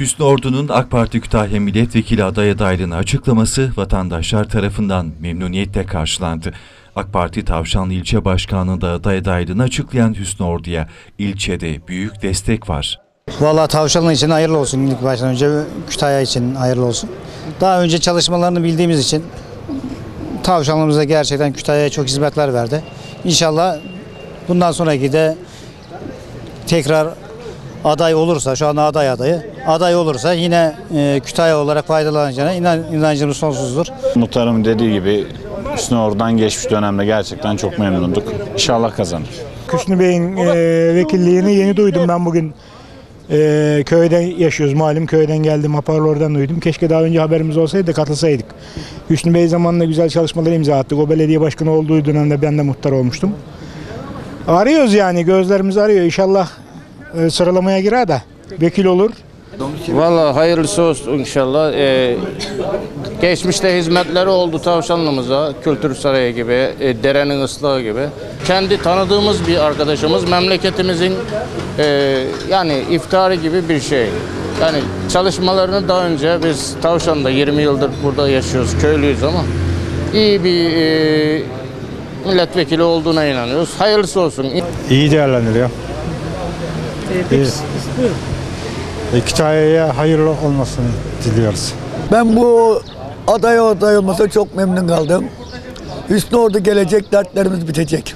Hüsnü Ordu'nun AK Parti Kütahya Milletvekili aday adaylığını açıklaması vatandaşlar tarafından memnuniyetle karşılandı. AK Parti Tavşanlı İlçe Başkanlığı'nda aday adaylığını açıklayan Hüsnü Ordu'ya ilçede büyük destek var. Vallahi Tavşanlı için hayırlı olsun ilk baştan önce Kütahya için hayırlı olsun. Daha önce çalışmalarını bildiğimiz için Tavşanlımıza gerçekten Kütahya'ya çok hizmetler verdi. İnşallah bundan sonraki de tekrar aday olursa, şu anda aday adayı, aday olursa yine e, Kütahya olarak faydalanacağına inan, inancımız sonsuzdur. Muhtarım dediği gibi Hüsnü Ordu'dan geçmiş dönemde gerçekten çok memnunduk. İnşallah kazanır. Hüsnü Bey'in e, vekilliğini yeni duydum ben bugün. E, köyden yaşıyoruz malum köyden geldim hoparlörden duydum. Keşke daha önce haberimiz olsaydı da katılsaydık. Hüsnü Bey zamanında güzel çalışmalar imza attık. O belediye başkanı olduğu dönemde ben de muhtar olmuştum. Arıyoruz yani gözlerimiz arıyor. İnşallah e, sıralamaya girer de vekil olur. Vallahi hayırlısı olsun inşallah. Ee, geçmişte hizmetleri oldu Tavşanlımıza, Kültür Sarayı gibi, e, derenin ıslahı gibi. Kendi tanıdığımız bir arkadaşımız, memleketimizin e, yani iftarı gibi bir şey. Yani çalışmalarını daha önce biz Tavşan'da 20 yıldır burada yaşıyoruz, köylüyüz ama iyi bir e, milletvekili olduğuna inanıyoruz. Hayırlısı olsun. İyi değerlendiriyor. Biz e, Kütahya'ya hayırlı olmasını diliyoruz. Ben bu aday aday olmasa çok memnun kaldım. Hüsnü Ordu gelecek, dertlerimiz bitecek.